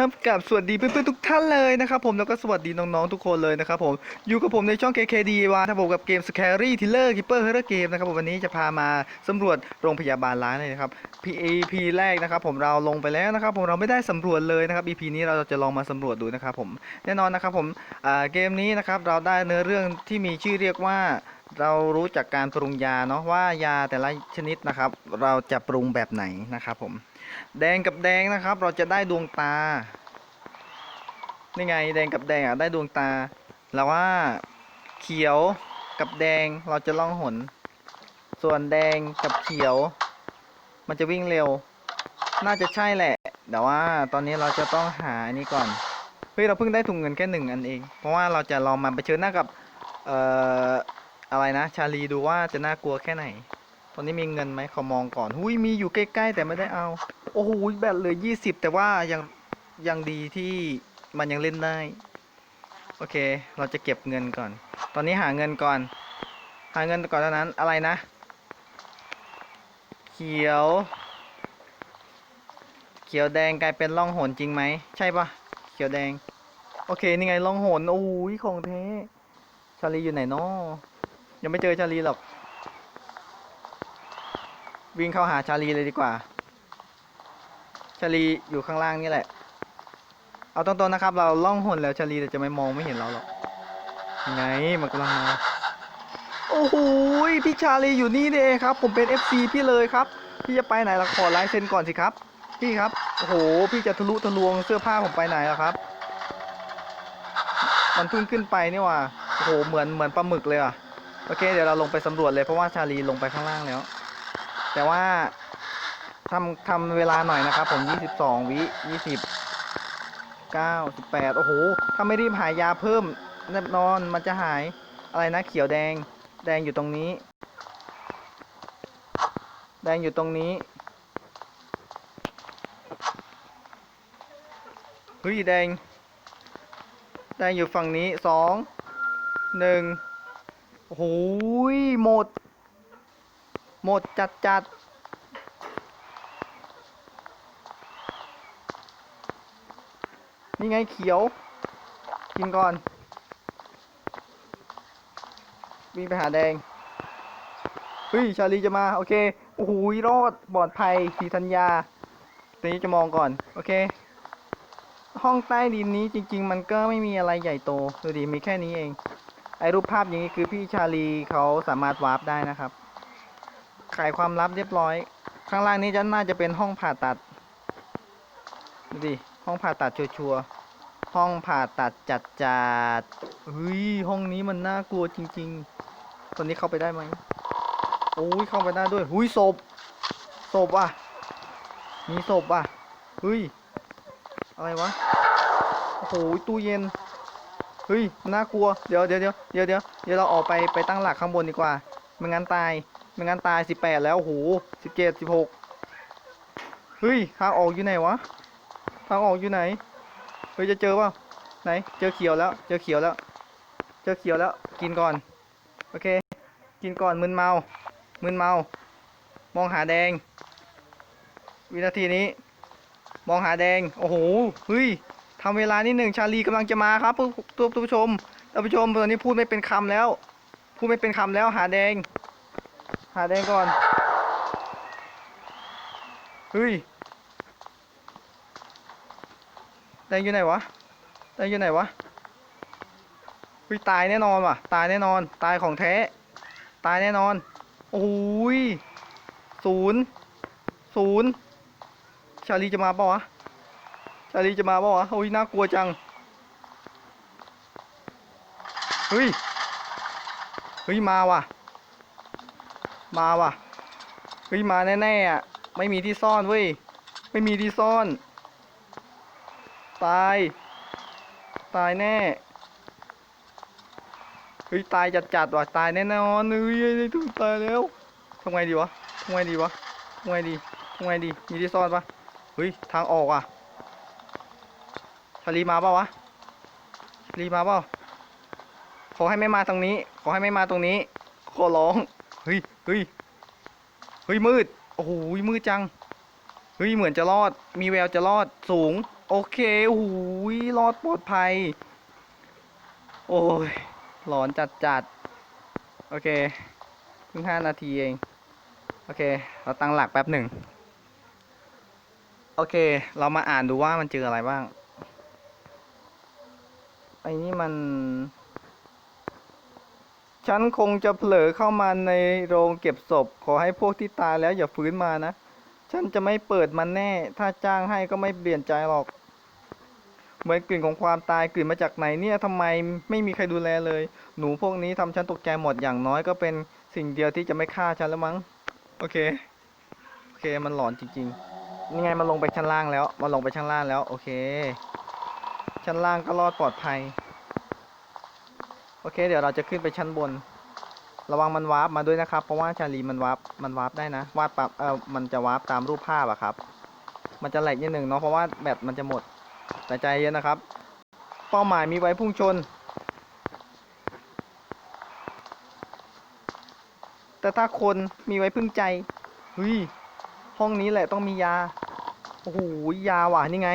ครับกับสวัสดีเพื่อนๆทุกท่านเลยนะครับผมแล้วก็สวัสดีน้องๆทุกคนเลยนะครับผมอยู่กับผมในช่อง KKD วาครับผมกับเกม Scary Thriller Keeper Horror Game นะครับผมวันนี้จะพามาสำรวจโรงพยาบาลล้างเลยนะครับ EP แรกนะครับผมเราลงไปแล้วนะครับผมเราไม่ได้สำรวจเลยนะครับ EP นี้เราจะลองมาสำรวจดูนะครับผมแน่นอนนะครับผมเกมนี้นะครับเราได้เนื้อเรื่องที่มีชื่อเรียกว่าเรารู้จากการปรุงยาเนาะว่ายาแต่ละชนิดนะครับ เราจะปรุงแบบไหนนะครับผม แดงกับแดงนะครับ เราจะได้ดวงตานี่ไงแดงกับแดงอะได้ดวงตา แล้วว่าเขียวกับแดงเราจะล่องหน ส่วนแดงกับเขียว มันจะวิ่งเร็ว น่าจะใช่แหละ แต่ว่าตอนนี้เราจะต้องหาอันนี้ก่อนเฮ้ยเราเพิ่งได้ถุงเงินแค่หนึ่งอันเอง เพราะว่าเราจะลองมาไปเชิญหน้ากับเอ่ออะไรนะ ชาลีดูว่าจะน่ากลัวแค่ไหน ตอนนี้มีเงินไหมขอมองก่อน หุยมีอยู่ใกล้ ๆ แต่ไม่ได้เอา โอ้โหแบตเหลือยี่สิบแต่ว่ายังยังดีที่มันยังเล่นได้ โอเค เราจะเก็บเงินก่อน ตอนนี้หาเงินก่อน หาเงินก่อนเท่านั้นอะไรนะ เขียว เขียวแดงกลายเป็นล่องหนจริงไหม ใช่ปะเขียวแดง โอเค นี่ไงล่องหนโอ้ยของแท้ชาลีอยู่ไหนนาะยังไม่เจอชาลีหรอก วิ่งเข้าหาชาลีเลยดีกว่า ชาลีอยู่ข้างล่างนี่แหละ เอาตรงๆนะครับ เราล่องหนแล้วชาลีแต่จะไม่มองไม่เห็นเราหรอกไงมันกำลังมา โอ้โหพี่ชาลีอยู่นี่เองครับ ผมเป็น FC พี่เลยครับ พี่จะไปไหนล่ะขอลายเซ็นก่อนสิครับ พี่ครับ โอ้โห พี่จะทะลุทะลวงเสื้อผ้าผมไปไหนล่ะครับ มันเพิ่งขึ้นไปนี่ว่าโอ้โห เหมือนเหมือนปลาหมึกเลยอะ โอเค เดี๋ยวเราลงไปสำรวจเลยเพราะว่าชาลีลงไปข้างล่างแล้ว แต่ว่า ทำทำเวลาหน่อยนะครับผม 22 วิ 20 9 18โอ้โห ถ้าไม่รีบหายาเพิ่มแน่นอนมันจะหายอะไรนะ เขียวแดง แดงอยู่ตรงนี้ แดงอยู่ตรงนี้ เฮ้ย แดง แดงอยู่ฝั่งนี้สองหนึ่งโอ้โหหมด หมดจัดจัด นี่ไงเขียว กินก่อน วิ่งไปหาแดง เฮ้ย ชาลีจะมา โอเค โอ้โหรอดปลอดภัยสีธัญญาตัวนี้จะมองก่อน โอเค ห้องใต้ดินนี้จริง ๆ มันก็ไม่มีอะไรใหญ่โต ดูดิ มีแค่นี้เอง ไอรูปภาพอย่างนี้คือพี่ชาลีเขาสามารถวาร์ปได้นะครับ ขายความลับเรียบร้อย ข้างล่างนี้จะน่าจะเป็นห้องผ่าตัด ดูดิ ห้องผ่าตัดชัวร์ๆห้องผ่าตัดจัดจัดเฮ้ยห้องนี้มันน่ากลัวจริง ๆ ตอนนี้เข้าไปได้ไหมโอ้ยเข้าไปได้ด้วยหุยศพศพว่ะ มีศพว่ะเฮ้ยอะไรวะโอ้โหตู้เย็นเฮ้ยน่ากลัวเดี๋ยวเดี๋ยวเดี๋ยวเดี๋ยวเดี๋ยวเดี๋ยวเราออกไปไปตั้งหลักข้างบนดีกว่าไม่งั้นตายไม่งั้นตายสิบแปดแล้วโอ้โหสิบเจ็ดสิบหกเฮ้ยทางออกอยู่ไหนวะ ทางออกอยู่ไหน เฮ้ยจะเจอป่าไหน เจอเขียวแล้ว เจอเขียวแล้ว เจอเขียวแล้ว กินก่อน โอเค กินก่อนมึนเมา มึนเมา มองหาแดง วินาทีนี้ มองหาแดง โอ้โห เฮ้ยทำเวลานิดหนึ่งชาลีกำลังจะมาครับตัวผู้ชมท่านผู้ชมตอนนี้พูดไม่เป็นคำแล้ว พูดไม่เป็นคำแล้วหาแดง หาแดงก่อน เฮ้ย แดงอยู่ไหนวะแดงอยู่ไหนวะเฮ้ยตายแน่นอนว่ะ ตายแน่นอน ตายของแท้ ตายแน่นอน โอ้ยศูนย์ศูนย์ชาลีจะมาป่าวะ ชาลีจะมาป่าวะ โอ้ยน่ากลัวจัง เฮ้ย เฮ้ยมาว่ะ มาว่ะ เฮ้ยมาแน่ๆอะ ไม่มีที่ซ่อนเว้ย ไม่มีที่ซ่อน ตาย ตายแน่เฮ้ยตายจัดๆว่ะตายแน่นอนเฮ้ยไอ้ทุกตายแล้วทำไงดีวะทำไงดีวะทำไงดีทำไงดีมีที่ซ่อนปะเฮ้ยทางออกอะชาลีมาเปล่าวะชาลีมาเปล่าขอให้ไม่มาตรงนี้ ขอให้ไม่มาตรงนี้ ขอร้องเฮ้ยเฮ้ยเฮ้ยมืดโอ้โหมืดจังเฮ้ยเหมือนจะรอด มีแววจะรอดสูง โอเคโอ้โหรอดปลอดภัย โอ้ยหลอนจัดจัดโอเคเพิ่งห้านาทีเอง โอเค เราตั้งหลักแป๊บหนึ่ง โอเค เรามาอ่านดูว่ามันเจออะไรบ้าง ไอ้นี่มัน ฉันคงจะเผลอเข้ามาในโรงเก็บศพ ขอให้พวกที่ตายแล้วอย่าฟื้นมานะ ฉันจะไม่เปิดมันแน่ ถ้าจ้างให้ก็ไม่เปลี่ยนใจหรอก เหมือนกลิ่นของความตายกลิ่นมาจากไหนเนี่ยทำไมไม่มีใครดูแลเลย หนูพวกนี้ทำฉันตกใจหมดอย่างน้อยก็เป็นสิ่งเดียวที่จะไม่ฆ่าฉันแล้วมั้ง โอเค โอเค มันหลอนจริงๆนี่ไงมันลงไปชั้นล่างแล้ว มันลงไปชั้นล่างแล้ว โอเค ชั้นล่างก็รอดปลอดภัย โอเค เดี๋ยวเราจะขึ้นไปชั้นบน ระวังมันวาร์ปมาด้วยนะครับ เพราะว่าชาลีมันวาร์ปมันวาร์ปได้นะ วาดปับเออมันจะวาร์ปตามรูปภาพอะครับ มันจะแหลกนิดหนึ่งเนาะเพราะว่าแบตมันจะหมดแต่ใจเย็นนะครับ เป้าหมายมีไว้พุ่งชน แต่ถ้าคนมีไว้พึ่งใจเฮ้ยห้องนี้แหละต้องมียาโอ้โหยาว่ะนี่ไง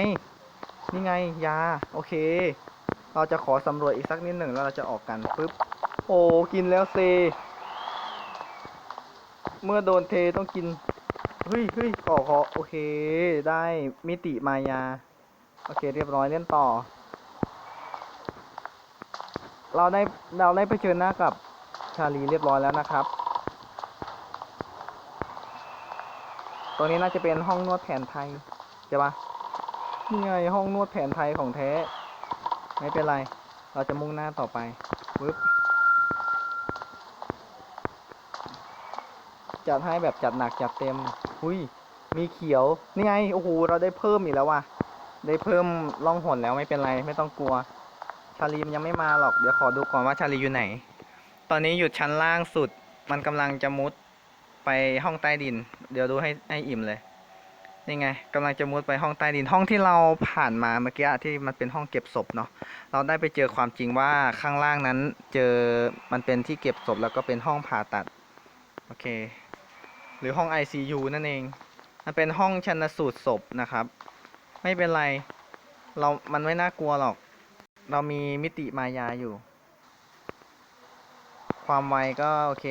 นี่ไงยาโอเค เราจะขอสำรวจอีกสักนิดหนึ่งแล้วเราจะออกกันปึ๊บ โอ้ กินแล้วเซ เมื่อโดนเทต้องกิน เฮ้ยเฮ้ยขอขอโอเค ได้มิติมายา โอเค เรียบร้อยเล่นต่อ เราได้ เราได้เชิญหน้ากับชาลีเรียบร้อยแล้วนะครับ ตรงนี้น่าจะเป็นห้องนวดแผนไทยใช่ปะนี่ไงห้องนวดแผนไทยของแท้ ไม่เป็นไร เราจะมุ่งหน้าต่อไปปึ๊บ จัดให้แบบจัดหนักจัดเต็มหุยมีเขียวนี่ไงโอ้โหเราได้เพิ่มอีกแล้วว่ะได้เพิ่มล่องหนแล้วไม่เป็นไรไม่ต้องกลัว ชาลีมันยังไม่มาหรอกเดี๋ยวขอดูก่อนว่าชาลีอยู่ไหน ตอนนี้อยู่ชั้นล่างสุด มันกำลังจะมุดไปห้องใต้ดิน เดี๋ยวดูให้ให้อิ่มเลยนี่ไงกำลังจะมุดไปห้องใต้ดินห้องที่เราผ่านมาเมื่อกี้ที่มันเป็นห้องเก็บศพเนาะเราได้ไปเจอความจริงว่าข้างล่างนั้นเจอมันเป็นที่เก็บศพแล้วก็เป็นห้องผ่าตัดโอเค หรือห้อง ICU นั่นเอง มันเป็นห้องชันสูตรศพนะครับ ไม่เป็นไร เรา มันไม่น่ากลัวหรอก เรามีมิติมายาอยู่ ความไวก็โอเค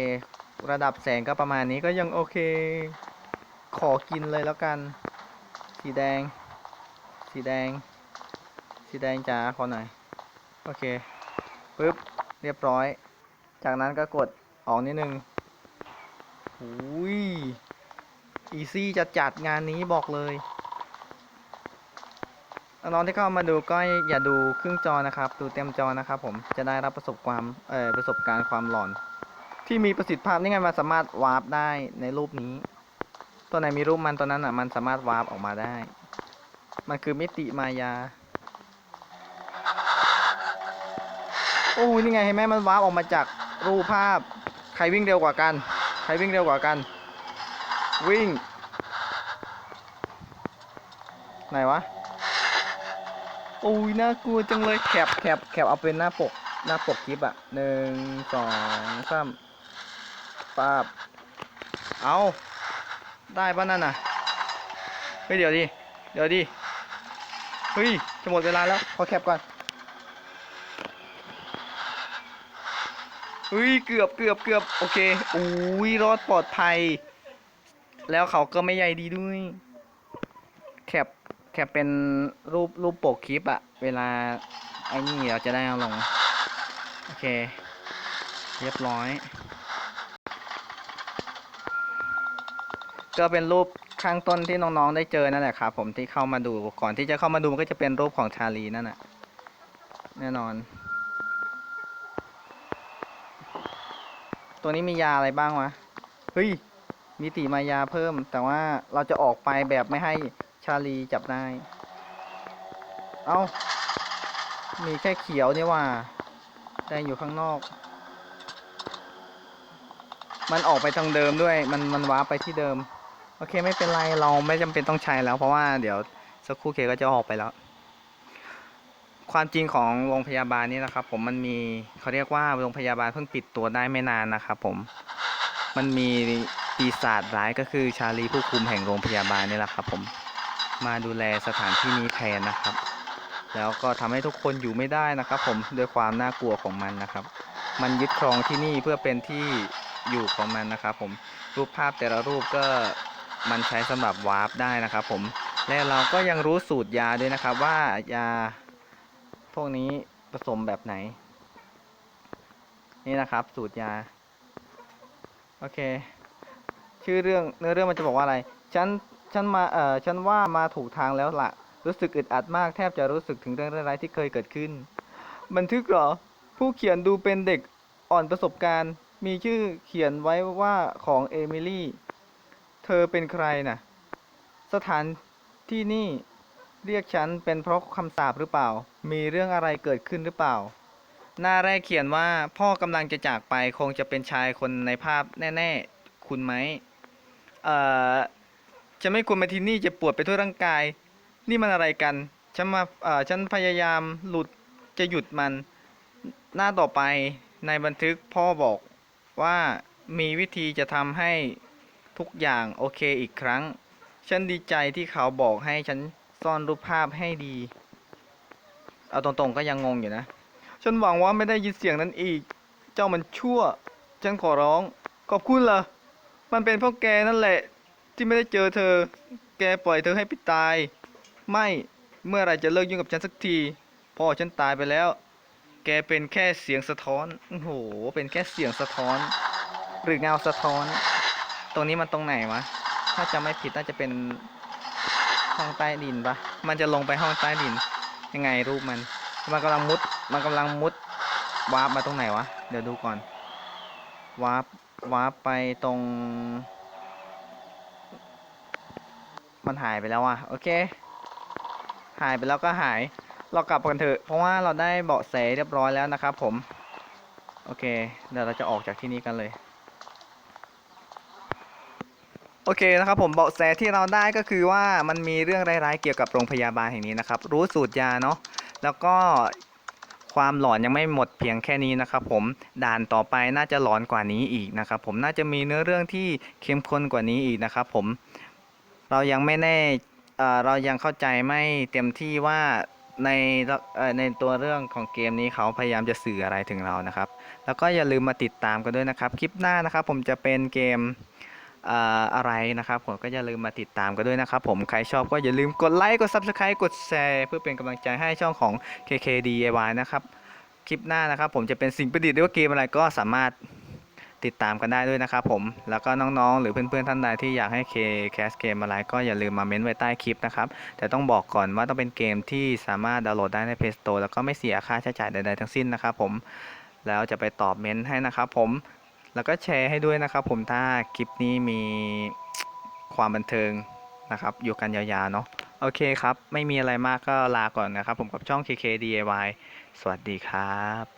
ระดับแสงก็ประมาณนี้ก็ยังโอเค ขอกินเลยแล้วกัน สีแดง สีแดง สีแดงจ้าขอหน่อย โอเค ปึ๊บ เรียบร้อย จากนั้นก็กดออกนิดนึง หุยอีซี่จะจัดงานนี้บอกเลยน้องที่เข้ามาดูก็อย่าดูครึ่งจอนะครับ ดูเต็มจอนะครับผมจะได้รับประสบความเออประสบการณ์ความหลอน ที่มีประสิทธิภาพนี่ไงมันสามารถวาร์ปได้ในรูปนี้ ตัวไหนมีรูปมันตัวนั้นอะมันสามารถวาร์ปออกมาได้ มันคือมิติมายา โอ้ยนี่ไงเห็นไหมมันวาร์ปออกมาจากรูปภาพ ใครวิ่งเร็วกว่ากัน ครวิ่งเร็วกว่ากัน วิ่ง ไหนวะโอ้ยน่ากลัวจังเลยแคปแคปแคปเอาเป็นหน้าปกหน้าปกคลิปอะหนึ่งสองสามปาบเอาได้ป่ะนั่นน่ะเฮ้ยเดี๋ยวดิเดี๋ยวดิเฮ้ยจะหมดเวลาแล้วขอแคปก่อน เฮ้ยเกือบเกือบเกือบโอเคอุ้ยรอดปลอดภัย แล้วเขาก็ไม่ใหญ่ดีด้วยแคปแคปเป็นรูปรูปปกคลิปอะเวลาไอ้นี่เราจะได้เอาลง โอเค เรียบร้อย ก็เป็นรูปข้างต้นที่น้องๆได้เจอนั่นแหละครับผมที่เข้ามาดูก่อนที่จะเข้ามาดูมันก็จะเป็นรูปของชาลีนั่นแหละแน่นอน ตัวนี้มียาอะไรบ้างวะ เฮ้ย มีติมายาเพิ่ม แต่ว่าเราจะออกไปแบบไม่ให้ชาลีจับได้ เอา้า มีแค่เขียวนี่ว่าแดงอยู่ข้างนอก มันออกไปทางเดิมด้วย มันมันว้าไปที่เดิม โอเคไม่เป็นไร เราไม่จำเป็นต้องใช้แล้ว เพราะว่าเดี๋ยวสักครู่เคก็จะออกไปแล้ว ความจริงของโรงพยาบาลนี่นะครับ ผมมันมีเขาเรียกว่าโรงพยาบาลเพิ่งปิดตัวได้ไม่นานนะครับผมมันมีปีศาจร้ายก็คือชาลีผู้คุมแห่งโรงพยาบาลนี่แหละครับ ผมมาดูแลสถานที่นี้แทนนะครับ แล้วก็ทำให้ทุกคนอยู่ไม่ได้นะครับ ผมด้วยความน่ากลัวของมันนะครับ มันยึดครองที่นี่เพื่อเป็นที่อยู่ของมันนะครับ ผมรูปภาพแต่ละรูปก็มันใช้สำหรับวาร์ปได้นะครับ ผมและเราก็ยังรู้สูตรยาด้วยนะครับ ว่ายา วกนี้ผสมแบบไหน นี่นะครับ สูตรยา โอเค ชื่อเรื่องเนื้อเรื่องมันจะบอกว่าอะไร ฉัน ฉันมา เอ่อ ฉันว่ามาถูกทางแล้วล่ะ รู้สึกอึดอัดมากแทบจะรู้สึกถึงเรื่องร้ายที่เคยเกิดขึ้น บันทึกเหรอ ผู้เขียนดูเป็นเด็กอ่อนประสบการณ์ มีชื่อเขียนไว้ว่าของเอมิลี่ เธอเป็นใครน่ะ สถานที่นี่ เรียกฉันเป็นเพราะคำสาปหรือเปล่า มีเรื่องอะไรเกิดขึ้นหรือเปล่า หน้าแรกเขียนว่าพ่อกำลังจะจากไปคงจะเป็นชายคนในภาพแน่ๆ คุณไหม เอ่อฉันไม่ควรมาที่นี่จะปวดไปทั่วร่างกาย นี่มันอะไรกัน ฉันมา เอ่อ ฉันพยายามหลุดจะหยุดมัน หน้าต่อไปในบันทึกพ่อบอกว่ามีวิธีจะทำให้ทุกอย่างโอเคอีกครั้ง ฉันดีใจที่เขาบอกให้ฉัน ซ่อนรูปภาพให้ดี เอาตรงๆก็ยังงงอยู่นะ ฉันหวังว่าไม่ได้ยินเสียงนั้นอีก เจ้ามันชั่ว ฉันขอร้อง ขอบคุณล่ะ มันเป็นเพราะแกนั่นแหละ ที่ไม่ได้เจอเธอ แกปล่อยเธอให้ไปตาย ไม่ เมื่อไรจะเลิกยุ่งกับฉันสักที พ่อฉันตายไปแล้ว แกเป็นแค่เสียงสะท้อน โอ้โห เป็นแค่เสียงสะท้อน หรือเงาสะท้อน ตรงนี้มันตรงไหนวะ ถ้าจำไม่ผิดน่าจะเป็น ห้องใต้ดินปะมันจะลงไปห้องใต้ดิน ยังไงรูปมัน มันกำลังมุด มันกำลังมุดวาร์ปมาตรงไหนวะ เดี๋ยวดูก่อนวาร์ปวาร์ปไปตรง มันหายไปแล้วอะ โอเค หายไปแล้วก็หาย เรากลับกันเถอะ เพราะว่าเราได้เบาะแสเรียบร้อยแล้วนะครับผม โอเค เดี๋ยวเราจะออกจากที่นี่กันเลย โอเคนะครับผมเบาะแสที่เราได้ก็คือว่ามันมีเรื่องร้ายๆเกี่ยวกับโรงพยาบาลแห่งนี้นะครับ รู้สูตรยาเนาะแล้วก็ความหลอนยังไม่หมดเพียงแค่นี้นะครับผมด่านต่อไปน่าจะหลอนกว่านี้อีกนะครับผมน่าจะมีเนื้อเรื่องที่เข้มข้นกว่านี้อีกนะครับผมเรายังไม่แน่เออเรายังเข้าใจไม่เต็มที่ว่าในในตัวเรื่องของเกมนี้เขาพยายามจะสื่ออะไรถึงเรานะครับ แล้วก็อย่าลืมมาติดตามกันด้วยนะครับ คลิปหน้านะครับ ผมจะเป็นเกม อะไรนะครับผมก็อย่าลืมมาติดตามกันด้วยนะครับผมใครชอบก็อย่าลืมกดไลค์กด Subscribe กดแชร์เพื่อเป็นกำลังใจให้ช่องของ KKDIY นะครับคลิปหน้านะครับ ผมจะเป็นสิ่งประดิษฐ์หรือว่าเกมอะไรก็สามารถติดตามกันได้ด้วยนะครับผมแล้วก็น้องๆ หรือเพื่อนๆท่านใดที่อยากให้ K Cast เกมอะไรก็อย่าลืมมาเม้นไว้ใต้คลิปนะครับ แต่ต้องบอกก่อนว่าต้องเป็นเกมที่สามารถดาวน์โหลดได้ใน Play Store แล้วก็ไม่เสียค่าใช้จ่ายใดๆทั้งสิ้นนะครับผมแล้วจะไปตอบเม้นให้นะครับผม แล้วก็แชร์ให้ด้วยนะครับ ผมถ้าคลิปนี้มีความบันเทิงนะครับ อยู่กันยาวๆเนาะโอเคครับ ไม่มีอะไรมากก็ลาก่อนนะครับ ผมกับช่อง KKDIY สวัสดีครับ